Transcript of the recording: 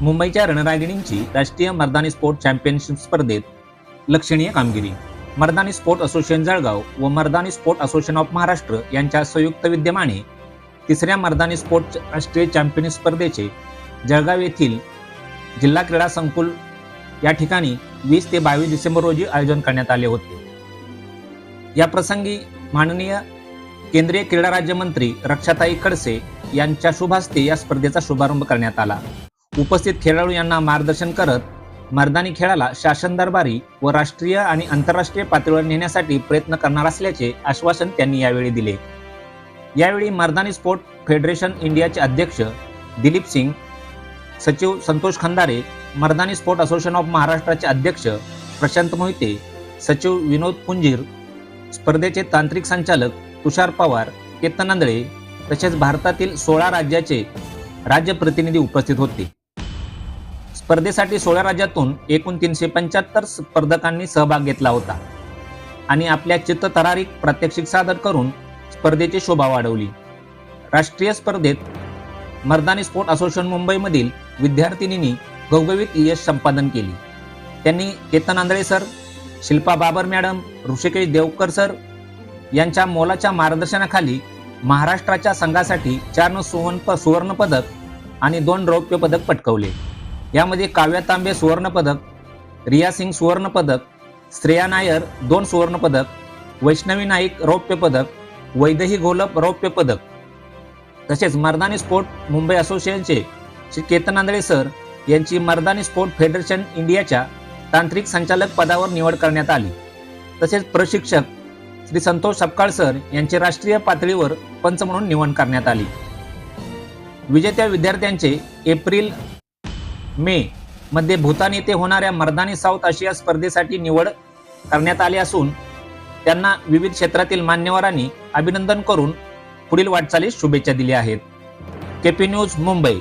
मुंबईच्या रणरागिणींची राष्ट्रीय मर्दानी स्पोर्ट चॅम्पियनशिप स्पर्धेत लक्षणीय कामगिरी. मर्दानी स्पोर्ट असोसिएशन जळगाव व Mardani sport association of Maharashtra यांच्या संयुक्त विद्यमाने तिसऱ्या मर्दानी स्पोर्ट राष्ट्रीय चॅम्पियन स्पर्धेचे जळगाव येथील जिल्हा क्रीडा संकुल या ठिकाणी वीस ते बावीस डिसेंबर रोजी आयोजन करण्यात आले होते. या प्रसंगी माननीय केंद्रीय क्रीडा राज्यमंत्री रक्षाताई खडसे यांच्या शुभ हस्ते या स्पर्धेचा शुभारंभ करण्यात आला. उपस्थित खेळाडू यांना मार्गदर्शन करत मर्दानी खेळाला शासन दरबारी व राष्ट्रीय आणि आंतरराष्ट्रीय पातळीवर नेण्यासाठी प्रयत्न करणार असल्याचे आश्वासन त्यांनी यावेळी दिले. यावेळी मर्दानी स्पोर्ट फेडरेशन इंडियाचे अध्यक्ष दिलीप सिंग सचिव Santosh Khandare Mardani sport association of महाराष्ट्राचे अध्यक्ष प्रशांत मोहिते सचिव विनोद पुंजीर स्पर्धेचे तांत्रिक संचालक तुषार पवार केतन आंधळे तसेच भारतातील सोळा राज्याचे राज्य प्रतिनिधी उपस्थित होते. स्पर्धेसाठी सोळा राज्यातून एकूण तीनशे पंच्याहत्तर स्पर्धकांनी सहभाग घेतला होता. आणि आपल्या चित्ततरारीक प्रात्यक्षिक सादर करून स्पर्धेची शोभा वाढवली. राष्ट्रीय स्पर्धेत मर्दानी स्पोर्ट असोसिएशन मुंबईमधील विद्यार्थिनींनी घवघवीत यश संपादन केली. त्यांनी Ketan Andhale sir Shilpa Babar madam Rishikesh Devkar sir यांच्या मोलाच्या मार्गदर्शनाखाली महाराष्ट्राच्या संघासाठी चार सुवर्ण सुवर्णपदक आणि दोन रौप्य पदक पटकवले. यामध्ये काव्या तांबे सुवर्ण पदक रिया सिंग सुवर्ण पदक श्रेया नायर दोन सुवर्ण पदक वैष्णवी नाईक रौप्य पदक वैदही घोलप रौप्य पदक. तसेच मर्दानी स्पोर्ट मुंबई असोसिएशनचे श्री केतन आंधळे सर यांची मर्दानी स्पोर्ट फेडरेशन इंडियाच्या तांत्रिक संचालक पदावर निवड करण्यात आली. तसेच प्रशिक्षक श्री संतोष सपकाळ सर यांची राष्ट्रीय पातळीवर पंच म्हणून निवड करण्यात आली. विजेत्या विद्यार्थ्यांचे एप्रिल मे मध्ये भूतान येथे होणाऱ्या मर्दानी साऊथ आशिया स्पर्धेसाठी निवड करण्यात आली असून त्यांना विविध क्षेत्रातील मान्यवरांनी अभिनंदन करून पुढील वाटचालीस शुभेच्छा दिल्या आहेत. KP news Mumbai.